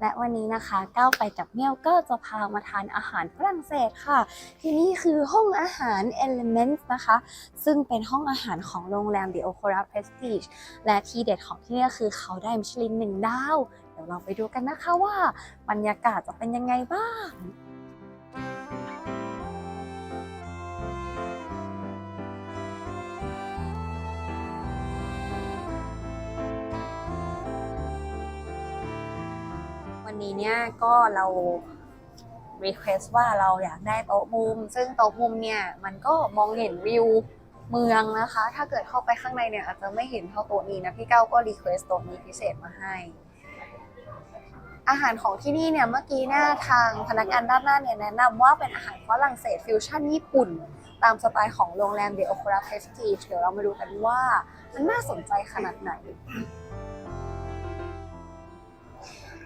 และวันนี้นะคะก้าวไปกับเมี่ยวก็จะพามาทานอาหารฝรั่งเศสค่ะ ที่นี่คือห้องอาหาร Elements นะคะ ซึ่งเป็นห้องอาหารของโรงแรม The Okura Prestige และที่เด็ดของที่นี่คือเขาได้มิชลินหนึ่งดาว เดี๋ยวเราไปดูกันนะคะว่าบรรยากาศจะเป็นยังไงบ้าง เนี่ยก็เรา request ว่าเราอยากได้โต๊ะมุม ซึ่งโต๊ะมุมเนี่ยมันก็มองเห็นวิวเมืองนะคะ ถ้าเกิดเข้าไปข้างในเนี่ยอาจจะไม่เห็นเท่าโต๊ะนี้นะ พี่เก้าก็ request โต๊ะนี้พิเศษมาให้ อาหารของที่นี่เนี่ยเมื่อกี้เนี่ยทางพนักงานด้านหน้าเนี่ยแนะนำว่าเป็นอาหารฝรั่งเศสฟิวชั่นญี่ปุ่น ตามสไตล์ของโรงแรม The Okura Prestige เดี๋ยวเรามาดูกันว่ามันน่าสนใจขนาดไหน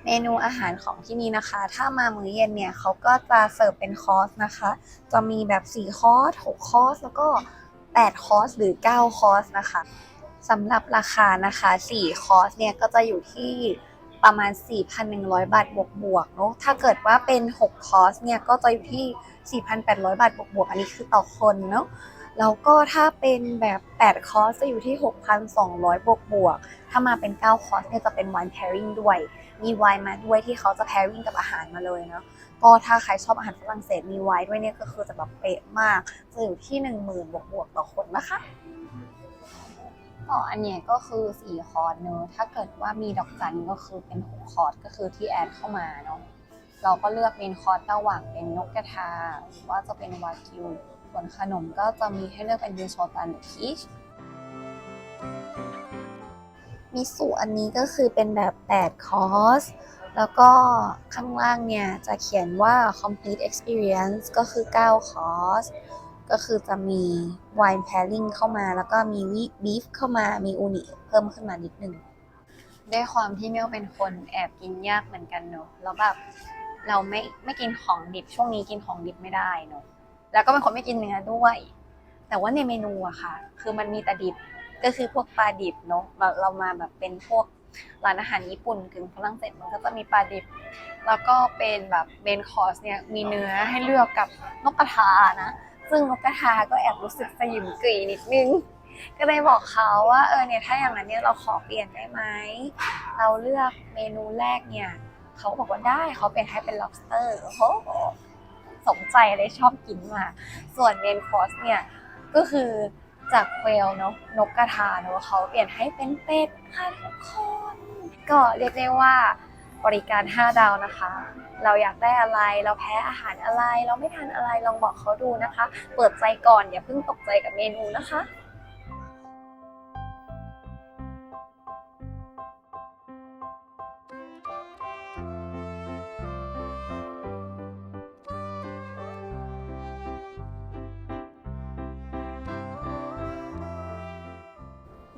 เมนูอาหารของที่นี่นะคะ ถ้ามามื้อเย็นเนี่ยเขาก็จะเสิร์ฟเป็นคอร์สนะคะ จะมีแบบ 4 คอร์ส 6 คอร์ส แล้วก็ 8 คอร์ส หรือ 9 คอร์สนะคะสำหรับราคานะคะ 4 คอร์สเนี่ยก็จะอยู่ที่ประมาณ 4,100 บาทบวกบวกๆเนาะถ้าเกิดว่าเป็น 6 คอร์สเนี่ยก็จะอยู่ที่ 4,800 บาทบวกบวกๆอันนี้คือต่อคนเนาะแล้วก็ถ้าเป็นแบบ 8 คอร์สจะอยู่ที่ 6,200 บวกบวกๆถ้ามาเป็น 9 คอร์สเนี่ยจะเป็น wine pairing ด้วย มีไวน์มาด้วยที่เขาจะ pairing กับอาหารมาเลยเนาะก็ถ้าใครชอบอาหารฝรั่งเศสมีไวน์ด้วยเนี่ยก็คือจะแบบเป๊ะมากจะอยู่ที่ 10,000บวกบวกๆต่อคนนะคะก็อันเนี้ยก็คือ4คอร์สเนอะถ้าเกิดว่ามีดอกจันก็คือเป็น6คอร์สก็คือที่แอดเข้ามาเนาะเราก็เลือกเมนคอร์สระหว่างเป็นนกกระทาหรือว่าจะเป็นวากิวส่วนขนมก็จะมีให้เลือกเป็นดินโชตันหรือพีช มิสุอันนี้ก็คือเป็นแบบ 8 คอร์ส แล้วก็ข้างล่างเนี่ยจะเขียนว่า complete experience ก็คือ 9 คอร์ส ก็คือจะมี wine pairing เข้ามา แล้วก็มี beef เข้ามา มีอูนิเพิ่มขึ้นมานิดนึงด้วยความที่เมียวเป็นคนแอบกินยากเหมือนกันเนอะแล้วแบบเราไม่ไม่กินของดิบช่วงนี้กินของดิบไม่ได้เนอะแล้วก็เป็นคนไม่กินเนื้อด้วย แต่ว่าในเมนูอะค่ะ คือมันมีแต่ดิบ ก็คือพวกปลาดิบเนาะเราเรามาแบบเป็นพวกร้านอาหารญี่ปุ่นกึ่งฝรั่งเศสมันก็จะมีปลาดิบ แล้วก็เป็นแบบเบนคอร์สเนี่ยมีเนื้อให้เลือกกับนกกระทานะ ซึ่งนกกระทาก็แอบรู้สึกสยิมกรีนิดนึง ก็เลยบอกเขาว่าเออเนี่ยถ้าอย่างนั้นเนี่ยเราขอเปลี่ยนได้ไหมเราเลือกเมนูแรกเนี่ยเขาบอกว่าได้เขาเปลี่ยนให้เป็น lobster โอ้โหสมใจเลยชอบกินมา ส่วนเมนคอร์สเนี่ยก็คือ จากเควลเนาะนกกระทาเนาะเขาเปลี่ยนให้เป็นเป็ดค่ะทุกคน ก็เรียกได้ว่าบริการ 5 ดาวนะคะ เราอยากได้อะไรเราแพ้อาหารอะไร เราไม่ทานอะไรลองบอกเขาดูนะคะ เปิดใจก่อนอย่าเพิ่งตกใจกับเมนูนะคะ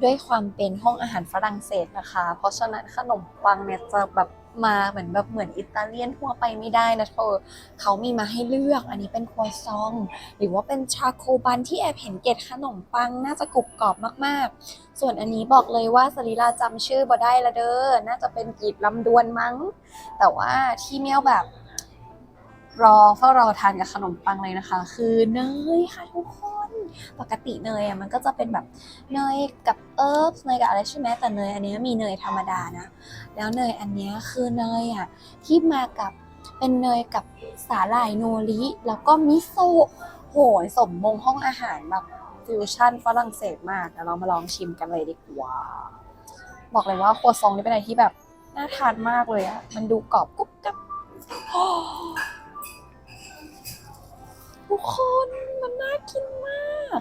ด้วยความเป็นห้องอาหารฝรั่งเศสนะคะ เพราะฉะนั้นขนมปังเนี่ยจะแบบมาเหมือนแบบเหมือนอิตาเลียนทั่วไปไม่ได้นะเธอเขามีมาให้เลือก อันนี้เป็นครัวซอง หรือว่าเป็นชาโคบันที่แอบเห็นเกล็ดขนมปังน่าจะกรุบกรอบมากๆ ส่วนอันนี้บอกเลยว่าสลีลาจำชื่อบ่ได้ละเด้อ น่าจะเป็นกีบลำดวนมั้ง แต่ว่าที่เมียวแบบ รอเฝ้ารอทานกับขนมปังเลยนะคะ คือเนยค่ะทุกคน ปกติเนยอะมันก็จะเป็นแบบเนยกับเอิร์บเนยกับอะไรใช่ไหมแต่เนยอันเนี้ยมีเนยธรรมดานะ แล้วเนยอันเนี้ยคือเนยอะที่มากับเป็นเนยกับสาหร่ายโนริแล้วก็มิโซะโหยสมมงห้องอาหารแบบฟิวชั่นฝรั่งเศสมากเรามาลองชิมกันเลยดีกว่า บอกเลยว่าครัวซองนี่เป็นอะไรที่แบบน่าทานมากเลยอะมันดูกรอบกรุบกับ ทุกคนมันน่ากินมาก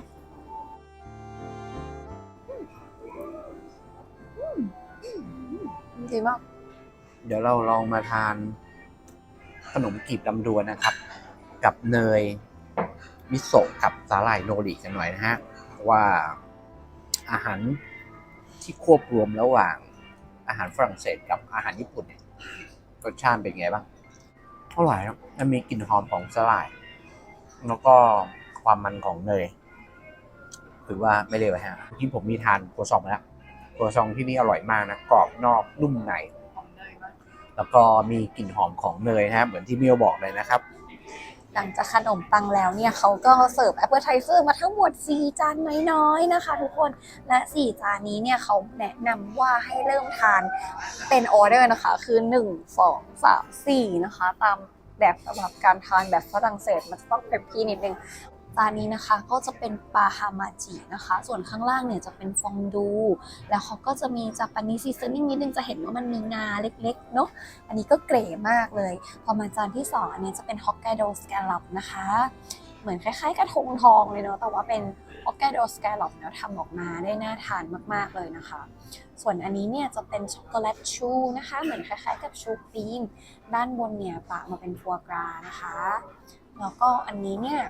ดีมาก เดี๋ยวเราลองมาทานขนมกีบลำดวนนะครับ กับเนยมิโซะกับสาหร่ายโนริกันหน่อยนะฮะ ว่าอาหารที่ควบรวมระหว่างอาหารฝรั่งเศสกับอาหารญี่ปุ่นเนี่ยรสชาติเป็นไงบ้างอร่อยครับมันมีกลิ่นหอมของสาหร่าย แล้วก็ความมันของเนยถือว่าไม่เลวฮะที่ผมมีทานครัวซองมาแล้วครัวซองที่นี่อร่อยมากนะกรอบนอกนุ่มในแล้วก็มีกลิ่นหอมของเนยนะครับเหมือนที่เมียวบอกเลยนะครับ หลังจากขนมปังแล้วเนี่ยเขาก็เสิร์ฟแอปเปิลไทเซอร์มาทั้งหมด 4 จานน้อยๆนะคะ ทุกคนและ 4 จานนี้เนี่ยเขาแนะนำว่าให้เริ่มทานเป็นออเดอร์นะคะ คือ 1 2 3 4 นะคะ ตาม แบบสำหรับการทานแบบฝรั่งเศสมันจะต้องเปรี้นิดนึงจานนี้นะคะก็จะเป็นปลาฮามาจินะคะ ส่วนข้างล่างเนี่ยจะเป็นฟองดู แล้วเขาก็จะมีจาปานิซีซันนิ่งนิดนึงจะเห็นว่ามันมีงาเล็กๆเนาะอันนี้ก็เก๋มากเลย พอมาจานที่2อันนี้จะเป็นฮอกไกโดสแกลล็อปนะคะ เหมือนคล้ายๆกระทงทองเลยเนาะแต่ว่าเป็นฮอกไกโดสแกลล็อปแล้วทำออกมาได้น่าทานมากๆเลยนะคะ ส่วนอันนี้เนี่ยจะเป็นช็อกโกแลตชูนะคะ เหมือนคล้ายๆกับชูครีม ด้านบนเนี่ยปะมาเป็นฟัวกรานะคะ แล้วก็อันนี้เนี่ย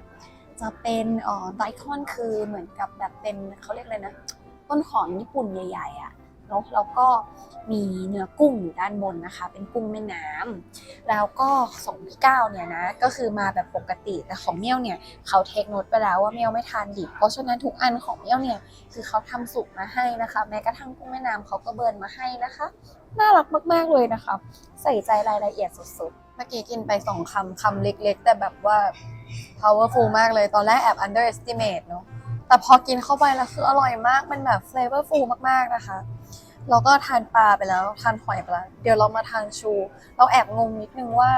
จะเป็นออไดคอนคือเหมือนกับแบบเป็นเขาเรียกเลยนะ ต้นหอมญี่ปุ่นใหญ่ๆอะ่ะ เนาะแล้วก็มีเนื้อกุ้งอยู่ด้านบนนะคะ เป็นกุ้งแม่น้ำแล้วก็ของพี่เก้าเนี่ยนะก็คือมาแบบปกติแต่ของเมี่ยวเนี่ยเขาเทคโนตไปแล้วว่าเมี่ยวไม่ทานดิบเพราะฉะนั้นทุกอันของเมี่ยวเนี่ยคือเขาทำสุกมาให้นะคะ แม้กระทั่งกุ้งแม่น้ำเขาก็เบิร์นมาให้นะคะ น่ารักมากๆเลยนะคะ ใส่ใจรายละเอียดสุดๆเมื่อกี้กินไปสองคำคำเล็ก ๆ แต่แบบว่า powerful มากเลยตอนแรกแอบ underestimate เนอะ แต่พอกินเข้าไปแล้วคืออร่อยมาก มันแบบ flavorful มากๆนะคะ เราก็ทานปลาไปแล้วทานหอยไปแล้วเดี๋ยวเรามาทานชู เราแอบงงนิดนึงว่า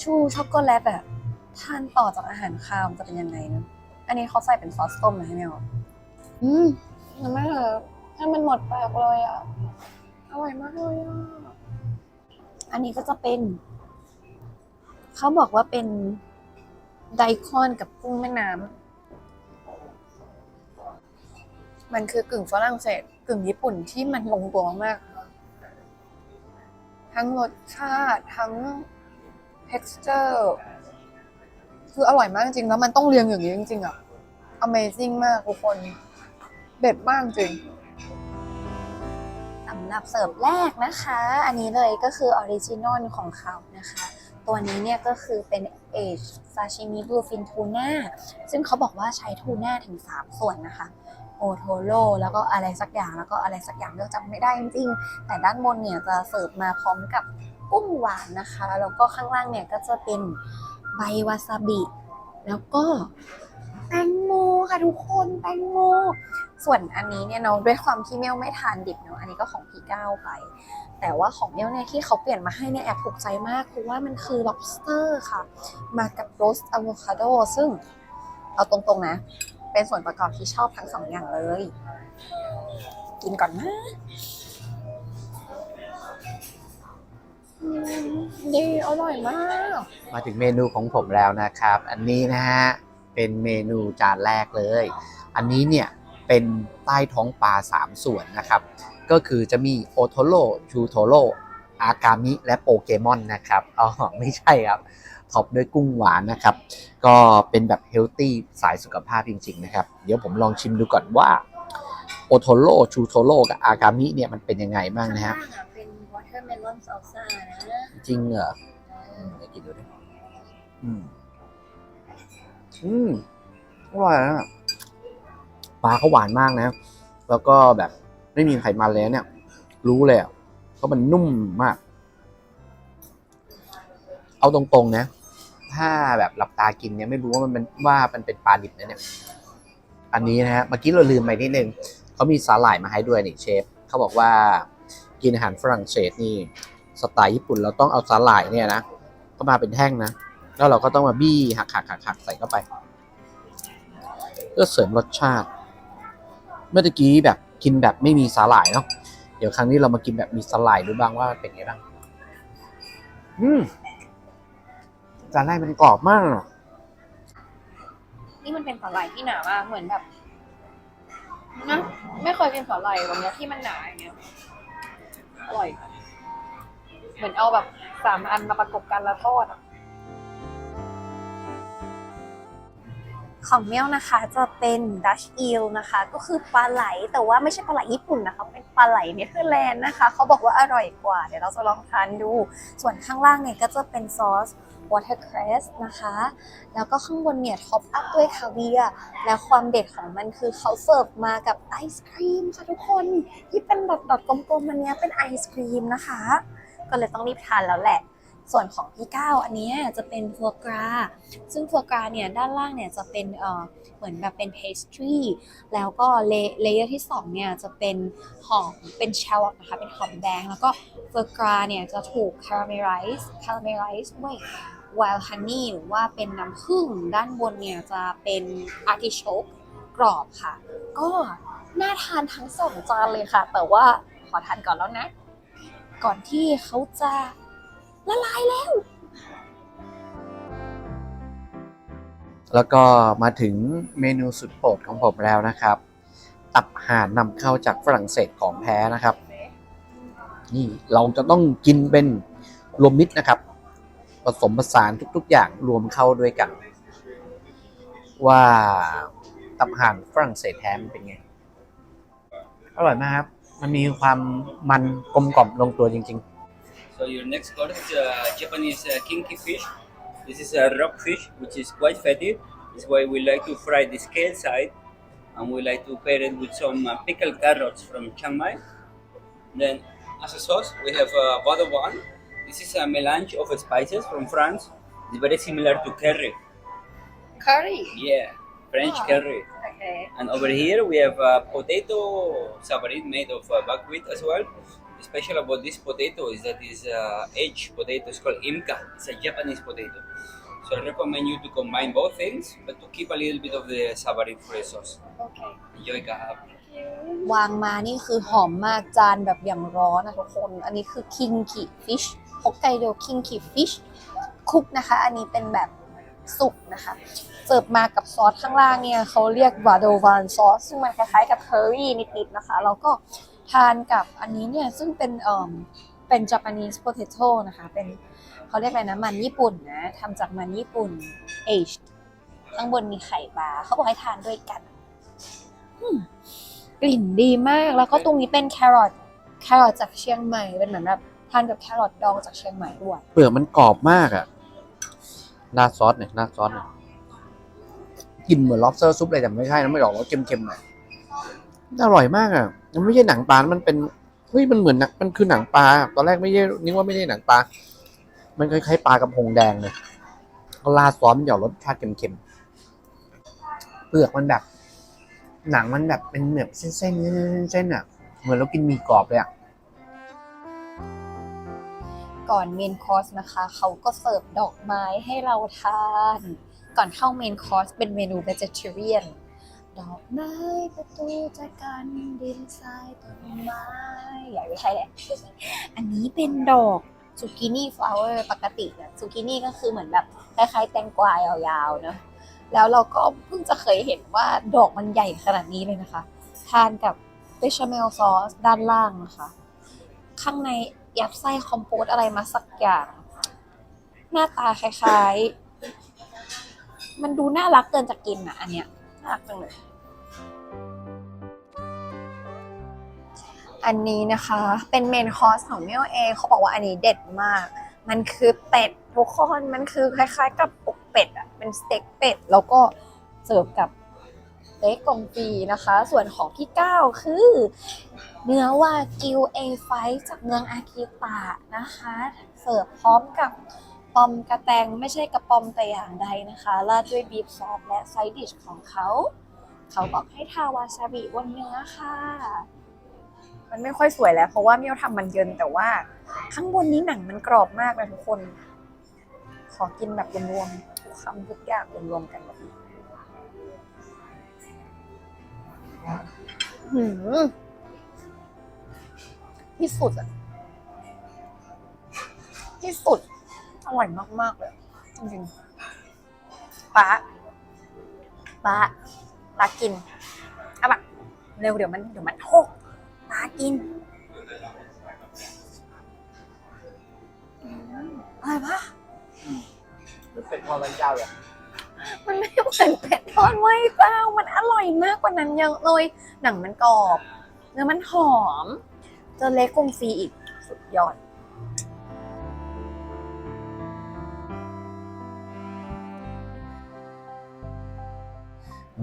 ชูช็อกโกแลตอะทานต่อจากอาหารคาวจะเป็นยังไงนะ อันนี้เขาใส่เป็นซอสต้มนะให้แมวอืมยังไม่เลยให้มันหมดปากเลยอะ อร่อยมากเลยอะ อันนี้ก็จะเป็น เขาบอกว่าเป็นไดคอนกับกุ้งแม่น้ำ มันคือกึ่งฝรั่งเศสกึ่งญี่ปุ่นที่มันลงตัวมากทั้งรสชาติทั้ง texture คืออร่อยมากจริงแล้วมันต้องเรียงอย่างนี้จริงๆอะ Amazing มากทุกคน เด็ดมากจริงสำหรับเสิร์ฟแรกนะคะ อันนี้เลยก็คือออริจินอลของเขานะคะ ตัวนี้เนี่ยก็คือเป็นเอชซาชิมิบลูฟินทูน่าซึ่งเขาบอกว่าใช้ทูน่าถึง 3 ส่วนนะคะ โอโทโร่แล้วก็อะไรสักอย่างแล้วก็อะไรสักอย่างเลือกจำไม่ได้จริงๆ แต่ด้านบนเนี่ยจะเสิร์ฟมาพร้อมกับกุ้งหวานนะคะแล้วก็ข้างล่างเนี่ยก็จะเป็นใบวาซาบิ แล้วก็แตงโมค่ะทุกคนแตงโมส่วนอันนี้เนี่ยเนาะด้วยความที่เมลไม่ทานดิบเนาะอันนี้ก็ของพี่ก้าวไป แต่ว่าของเมลเนี่ยที่เขาเปลี่ยนมาให้เนี่ยแอบถูกใจมากเพราะว่ามันคือ lobster ค่ะ มากับ roast avocado ซึ่งเอาตรงๆนะ เป็นส่วนประกอบที่ชอบทั้งสองอย่างเลย กินก่อนนะอืมดีอร่อยมาก มาถึงเมนูของผมแล้วนะครับ อันนี้นะฮะเป็นเมนูจานแรกเลย อันนี้เนี่ยเป็นใต้ท้องปลา3ส่วนนะครับ ก็คือจะมีโอโทโร่ชูโทโร่อากามิ และโปเกมอนนะครับอ๋อไม่ใช่ครับ ท็อปด้วยกุ้งหวานนะครับ ก็เป็นแบบเฮลตี้สายสุขภาพจริง ๆ นะครับ เดี๋ยวผมลองชิมดูก่อนว่าโอโทโร่ชูโทโร่กับอากามิเนี่ยมันเป็นยังไงบ้างนะฮะข้างล่างอะเป็น watermelon salsa นะจริงเหรออืมเดี๋ยวกินดูดิอืมอืมอร่อยนะปลาเขาหวานมากนะ แล้วก็แบบไม่มีไขมันเลยนะเนี่ย รู้เลยอะเพราะมันนุ่มมาก เอาตรงๆนะ ถ้าแบบหลับตากินเนี่ยไม่รู้ว่ามันเป็นว่ามันเป็นปลาดิบนะเนี่ยอันนี้นะฮะเมื่อกี้เราลืมไปนิดนึงเขามีสาหร่ายมาให้ด้วยนี่เชฟเขาบอกว่ากินอาหารฝรั่งเศสนี่สไตล์ญี่ปุ่นเราต้องเอาสาหร่ายเนี่ยนะก็มาเป็นแท่งนะแล้วเราก็ต้องมาบี้หักหักหักหักใส่เข้าไปเพื่อเสริมรสชาติ เมื่อกี้แบบกินแบบไม่มีสาหร่ายเนาะเดี๋ยวครั้งนี้เรามากินแบบมีสาหร่ายดูบ้างว่าเป็นไงบ้าง อืม สาหร่ายมันกรอบมากอะนี่มันเป็นสาหร่ายที่หนามากเหมือนแบบนะไม่เคยกินสาหร่ายแบบเนี้ยที่มันหนาอย่างเงี้ยอร่อย เหมือนเอาแบบสามอันมาประกบกันแล้วทอดอะของเมี่ยวนะคะจะเป็นดัช e อ l นะคะ ก็คือปลาไหลแต่ว่าไม่ใช่ปลาไหลญี่ปุ่นนะคะ เป็นปลาไหลเนเธอร์แลนด์นะคะ เขาบอกว่าอร่อยกว่า เดี๋ยวเราจะลองทานดู ส่วนข้างล่างเนี่ยก็จะเป็นซอส watercress นะคะ แล้วก็ข้างบนเนี่ยท็อปอัพด้วยคาเวียร์แล้วความเด็ดของมันคือเขาเสิร์ฟมากับไอศครีมค่ะทุกคนที่เป็นดอทๆกลมๆมันเนี้ยเป็นไอศครีมนะคะ ก็เลยต้องรีบทานแล้วแหละ ส่วนของพี่ก้าวอันนี้จะเป็นฟัวกรา ซึ่งฟัวกราเนี่ยด้านล่างเนี่ยจะเป็นเอ่อเหมือนแบบเป็นเพสทรีแล้วก็เลเยอร์ที่สองเนี่ยจะเป็นหอมเป็นเชลล์นะคะเป็นหอมแดงแล้วก็ฟัวกราเนี่ยจะถูกคาราเมลไรซ์คาราเมลไรซ์ด้วย wild honey หรือว่าเป็นน้ำผึ้งด้านบนเนี่ยจะเป็น artichoke กรอบค่ะ ก็น่าทานทั้งสองจานเลยค่ะ แต่ว่าขอทานก่อนแล้วนะ ก่อนที่เขาจะละลายแล้ว แล้วก็มาถึงเมนูสุดโปรดของผมแล้วนะครับ ตับห่านนำเข้าจากฝรั่งเศสของแท้นะครับ นี่เราจะต้องกินเป็นรวมมิตรนะครับ ผสมผสานทุก ๆ อย่างรวมเข้าด้วยกัน ว่าตับห่านฝรั่งเศสแท้มันเป็นไง อร่อยมากครับ มันมีความมันกลมกล่อมลงตัวจริง ๆ So your next course is uh, Japanese uh, kinky fish. This is a rock fish which is quite fatty. That's why we like to fry the scale side, and we like to pair it with some uh, pickled carrots from Chiang Mai. Then, as a sauce, we have uh, Vado One. This is a melange of spices from France. It's very similar to curry. curry Yeah, French Ah. curry. okay And over here we have uh, potato sabarit made of uh, buckwheat as well. The special about this potato is that it's uh, aged potato. It's called imka. It's a Japanese potato. So I recommend you to combine both things, but to keep a little bit of the sabarit for the sauce. okay Enjoy kahap. วางมานี่คือหอมมากจานแบบอย่างร้อนนะทุกคน อันนี้คือคิงคิฟิช ฮอกไกโดคิงคิฟิชคุกนะคะ อันนี้เป็นแบบสุกนะคะเสิร์ฟมากับซอสข้างล่างเนี่ยเขาเรียกวาโดวานซอสซึ่งมันคล้ายๆกับเคอรี่นิดๆนะคะแล้วก็ทานกับอันนี้เนี่ยซึ่งเป็นเอ่อเป็น Japanese potato นะคะ เป็นเขาเรียกอะไรนะมันญี่ปุ่นนะทำจากมันญี่ปุ่น aged ข้างบนมีไข่ปลาเขาบอกให้ทานด้วยกันกลิ่นดีมากแล้วก็ตรงนี้เป็นแครอทแครอทจากเชียงใหม่เป็นเหมือนแบบ ทานกับแครอทดองจากเชียงใหม่ด้วย เปลือกมันกรอบมากอะราดซอสเนี่ยราดซอสเนี่ยกินเหมือน lobster ซุปเลยแต่ไม่ใช่นะไม่หรอกรสเค็มๆหน่อยอร่อยมากอะมันไม่ใช่หนังปลา มันเป็น เฮ้ย มันเหมือนหนังมันคือหนังปลา ตอนแรกไม่ใช่นึกว่าไม่ใช่หนังปลา มันคล้ายๆปลากระพงแดงเลยราซอสมันจะออกรสชาติเค็มๆ เปลือกมันแบบ หนังมันแบบเป็นแบบเส้นๆเส้นๆเส้นๆอะเหมือนเรากินมีกรอบเลยอะ ก่อนเมนคอร์สนะคะ เขาก็เสิร์ฟดอกไม้ให้เราทาน ก่อนเข้าเมนคอร์สเป็นเมนู vegetarian ดอกไม้ประตูจากกันดินทรายต้นไม้อย่าไม่ใช่แหละ อันนี้เป็นดอกซูกินี่ฟลาวเวอร์ปกติเนี่ยซูกินี่ก็คือเหมือนแบบคล้ายๆแตงกวายาวๆเนอะแล้วเราก็เพิ่งจะเคยเห็นว่าดอกมันใหญ่ขนาดนี้เลยนะคะ ทานกับเบชาเมลซอสด้านล่างนะคะ ข้างใน ยัดไส้คอมโพสอะไรมาสักอย่าง หน้าตาคล้ายๆ มันดูน่ารักเกินจะกินอะ อันเนี้ยน่ารักจังเลยอันนี้นะคะเป็นเมนคอร์สของเมลเอเขาบอกว่าอันนี้เด็ดมาก มันคือเป็ดทุกคนมันคือคล้ายๆ กับอกเป็ดอะเป็นสเต็กเป็ด แล้วก็เสิร์ฟกับ เต็กกงปีนะคะ ส่วนของที่ 9 คือ เนื้อวากิว A5 จากเมืองอากิตะนะคะ เสิร์ฟพร้อมกับปอมกระแตงไม่ใช่กระปอมแต่อย่างใดนะคะราดด้วยบีฟซอสและไซดิชของเขา เขาบอกให้ทาวาซาบิบนเนื้อค่ะ มันไม่ค่อยสวยแล้ว เพราะว่าเมี่ยวทำมันเยินแต่ว่า ข้างบนนี้หนังมันกรอบมากเลยทุกคน ขอกินแบบรวมๆทุกคำทุกอย่างรวมๆกันแบบนี้ หืมที่สุดอะที่สุด อร่อยมากๆเลยจริงๆป้าป้าป้ากินเอาแบบเร็วเดี๋ยวมันเดี๋ยวมันหกป้ากินอืมอะไรปะเป็นพอวันเจ้าเลย มันไม่เหมือนเป็ดทอดไว้เจ้ามันอร่อยมากกว่านั้นเยอะเลยหนังมันกรอบเนื้อมันหอมเจอเล็กกงฟีอีกสุดยอด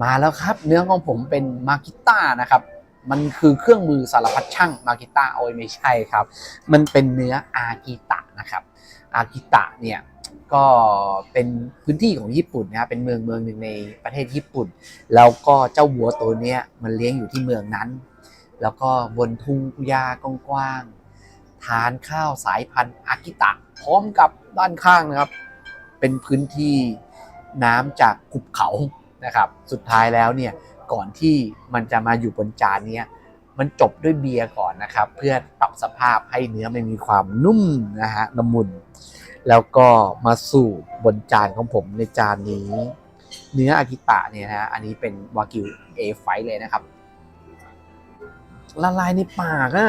มาแล้วครับ เนื้อของผมเป็นมากิต้านะครับ มันคือเครื่องมือสารพัดช่างมากิตะโอ้ยไม่ใช่ครับ มันเป็นเนื้ออากิตะนะครับ อากิตะเนี่ยก็เป็นพื้นที่ของญี่ปุ่นนะครับเป็นเมืองเมืองหนึ่งในประเทศญี่ปุ่น แล้วก็เจ้าวัวตัวเนี้ยมันเลี้ยงอยู่ที่เมืองนั้น แล้วก็บนทุ่งหญ้ากว้างๆทานข้าวสายพันธุ์อากิตะ พร้อมกับด้านข้างนะครับ เป็นพื้นที่น้ำจากหุบเขานะครับ สุดท้ายแล้วเนี่ยก่อนที่มันจะมาอยู่บนจานเนี้ย มันจบด้วยเบียร์ก่อนนะครับ เพื่อปรับสภาพให้เนื้อมันมีความนุ่มนะฮะละมุน แล้วก็มาสู่บนจานของผมในจานนี้ เนื้ออากิตะเนี่ยนะฮะอันนี้เป็นวากิวเอไฟเลยนะครับ ละลายในปากอะ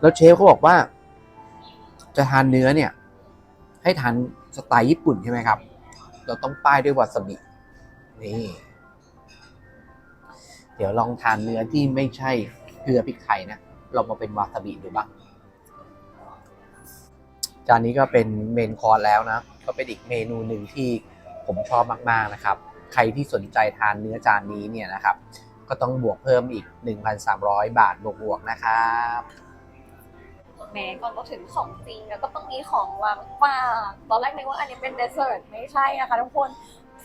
แล้วเชฟเขาบอกว่า จะทานเนื้อเนี่ย ให้ทานสไตล์ญี่ปุ่นใช่ไหมครับ เราต้องป้ายด้วยวาซาบินี่ เดี๋ยวลองทานเนื้อที่ไม่ใช่เกลือพริกไทยนะลองมาเป็นวาซาบิดูบ้างจานนี้ก็เป็นเมนคอร์สแล้วนะ ก็เป็นอีกเมนูหนึ่งที่ผมชอบมากๆนะครับ ใครที่สนใจทานเนื้อจานนี้เนี่ยนะครับ ก็ต้องบวกเพิ่มอีก 1,300 บาทบวกๆนะครับแหม้ก่อนเราถึงของจริงแล้วก็ต้องมีของวางฝากตอนแรกนึกว่าอันนี้เป็นเดสเซอร์ไม่ใช่นะคะทุกคน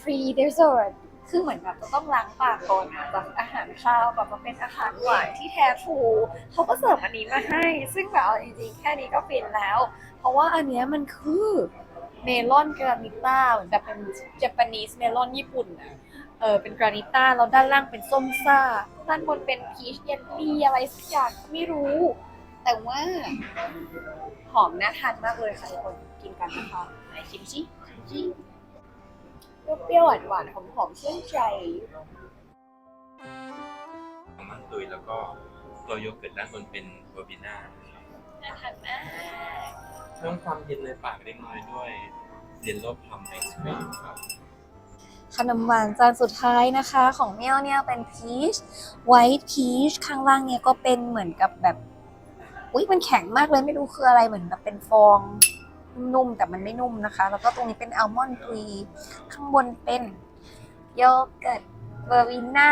ฟรีเดสเซอร์ คือเหมือนแบบจะต้องล้างปากก่อนอะจากอาหารข้าวแบบมาเป็นอาหารหวานที่แท้ทรูเขาก็เสิร์ฟอันนี้มาให้ ซึ่งแบบเอาจริงๆแค่นี้ก็ฟินแล้ว เพราะว่าอันเนี้ยมันคือเมลอนกรานิต้าเหมือนแบบเป็นเจแปนิสเมลอนญี่ปุ่นอะเออเป็นกรานิต้าแล้วด้านล่างเป็นส้มซ่า ด้านบนเป็นพีชเยลลี่อะไรสักอย่างไม่รู้ แต่ว่าหอมน่าทานมากเลยค่ะทุกคนกินกันนะคะไหนชิมชิ ปรี้ยวๆหวานๆหอมๆชื่นใจมันตุยแล้วก็ตัวโยเกิร์ตด้านบนเป็นโรบิน่านะครับน่าทานมากเพิ่มความเย็นในปากเล็กน้อยด้วยเยลโล่พลัมไอศครีมครับ ขนมหวานจานสุดท้ายนะคะของเมี่ยวเนี่ยเป็นพีชไวท์พีชข้างล่างเนี่ยก็เป็นเหมือนกับแบบ อุ้ยมันแข็งมากเลยไม่รู้คืออะไรเหมือนแบบเป็นฟอง นุ่มแต่มันไม่นุ่มนะคะ แล้วก็ตรงนี้เป็นอัลมอนด์ตุยข้างบนเป็นโยเกิร์ตเบอร์วิน่า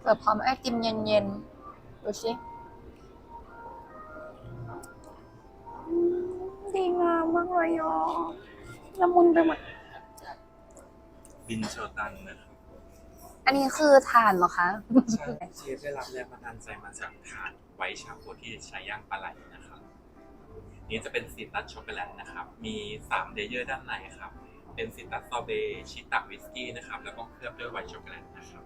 เสิร์ฟพร้อมไอติมเย็นๆ ดูสิอืมดีงามมากเลยอะละมุนไปหมด บินโชตันนะครับอันนี้คือทานเหรอคะ ใช่เชฟได้รับแรงบันดาลใจมาจากทานไวท์ชาโคที่ใช้ย่างปลาไหลนะครับ นี่จะเป็นซิตรัสช็อกโกแลตนะครับ มี3เลเยอร์ด้านในครับ เป็นซิตรัสซอเบต์ชิตาวิสกี้นะครับ แล้วก็เคลือบด้วยไวท์ช็อกโกแลตนะครับ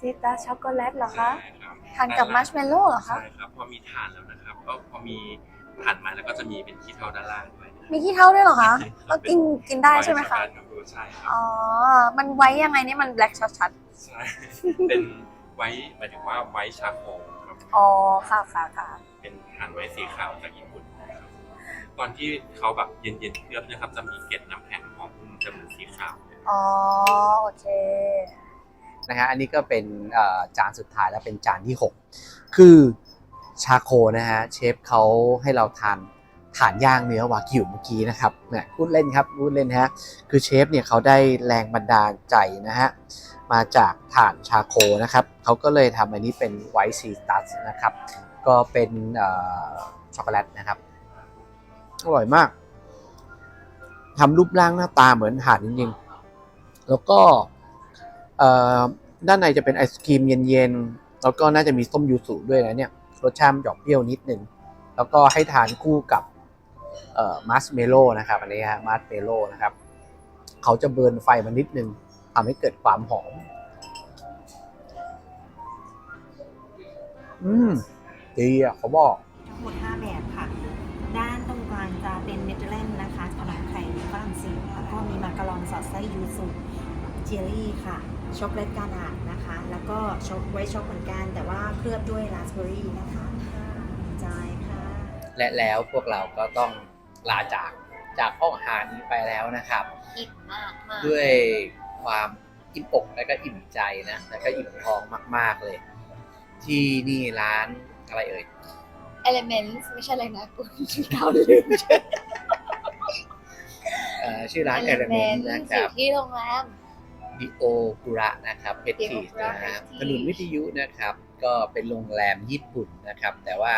ซิตาช็อกโกแลตเหรอคะใช่ครับทานกับมัชเมลโล่เหรอคะ ใช่ครับ พอมีทานแล้วนะครับ ก็พอมีทานมาแล้วก็จะมีเป็นขี้เท่าด้านล่างด้วยนะครับมีขี้เท่าด้วยเหรอคะใช่รับก็กินกินได้ใช่ไหมคะว้ช็อกโกแลตครับใช่ครับ อ๋อ มันไว้ยังไงนี่มันแบล็กชัดใช่ เป็นไว้หมายถึงว่าไว้ชาโคครับ ๆอ๋อ ค่ะค่ะค่ะเป็นทานไว้สีขาวจากญี่ปุ่นนะครับ ตอนที่เขาแบบเย็นๆเคลือบเนะครับจะมีเกล็ดน้ำแข็งของจะเหมือนสีขาวอ๋อโอเค นะฮะอันนี้ก็เป็นเอ่อจานสุดท้ายแล้วเป็นจานที่ 6 คือชาโคนะฮะเชฟเขาให้เราทานฐานย่างเนื้อวากิวเมื่อกี้นะครับเนี่ยพูดเล่นครับพูดเล่นฮะคือเชฟเนี่ยเขาได้แรงบันดาลใจนะฮะมาจากฐานชาโคนะครับเขาก็เลยทำอันนี้เป็นไวท์ซีตัสนะครับก็เป็นเอ่อช็อกโกแลตนะครับ อร่อยมากทำรูปร่างหน้าตาเหมือนฐานจริงๆ แล้วก็ด้านในจะเป็นไอศครีมเย็นๆ แล้วก็น่าจะมีส้มยูสุด้วยนะเนี่ย รสชาติมันจะอกเปรี้ยวนิดนึง แล้วก็ให้ทานคู่กับมัสเมโล่นะครับ อันนี้ฮะมัสเมโล่นะครับ เขาจะเบิร์นไฟมันนิดนึงทำให้เกิดความหอม อืมดีอะเขาบอกทั้งหมด5แดไส้ยูสุเจลลี่ค่ะ ช็อกโกแลตกานาดนะคะ แล้วก็ช็อกไว้ช็อกเหมือนกัน แต่ว่าเคลือบด้วยราสเบอร์รี่นะคะจายค่ะ และแล้วพวกเราก็ต้องลาจากจากห้องอาหารนี้ไปแล้วนะครับ อิ่มมากมากด้วยความอิ่มอกและก็อิ่มใจนะ แล้วก็อิ่มท้องมาก ๆเลย ที่นี่ร้านอะไรเอ่ยเอลเมนต์ไม่ใช่อะไรนะกูเกาลืม เอ่อชื่อร้าน Element นะคอรับยู่ที่โรงแรม B พิโอกุระนะครับเพทีส Piokura นะฮะ Prestige ถนนวิทยุนะครับ ก็เป็นโรงแรมญี่ปุ่นนะครับ แต่ว่า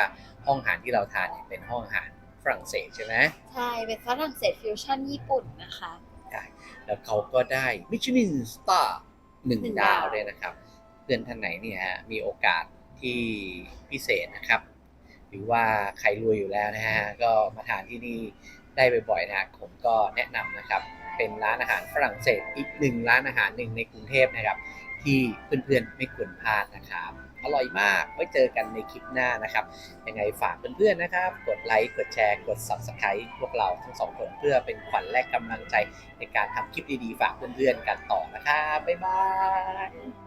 ห้องอาหารที่เราทานเนี่ยเป็นห้องอาหารฝรั่งเศสใช่ไหม ใช่ เป็นฝรั่งเศสฟิวชั่นญี่ปุ่นนะคะ แล้วเขาก็ได้มิชลินสตาร์หนึ่งหนึ่งดาวดาวด้วยนะครับ เพื่อนท่านไหนเนี่ยฮะมีโอกาสที่พิเศษนะครับ หรือว่าใครรวยอยู่แล้วนะฮะ ก็มาทานที่นี่ ได้บ่อยๆนะผมก็แนะนำนะครับ เป็นร้านอาหารฝรั่งเศสอีกหนึ่งร้านอาหารหนึ่งในกรุงเทพนะครับ ที่เพื่อนๆไม่ควรพลาดนะครับอร่อยมาก ไว้เจอกันในคลิปหน้านะครับ ยังไงฝากเพื่อนๆนะครับ กดไลค์ กดแชร์ กด subscribe พวกเราทั้งสองคนเพื่อเป็นขวัญและกำลังใจในการทำคลิปดีๆ ฝากเพื่อนๆกันต่อนะครับ บ๊ายบาย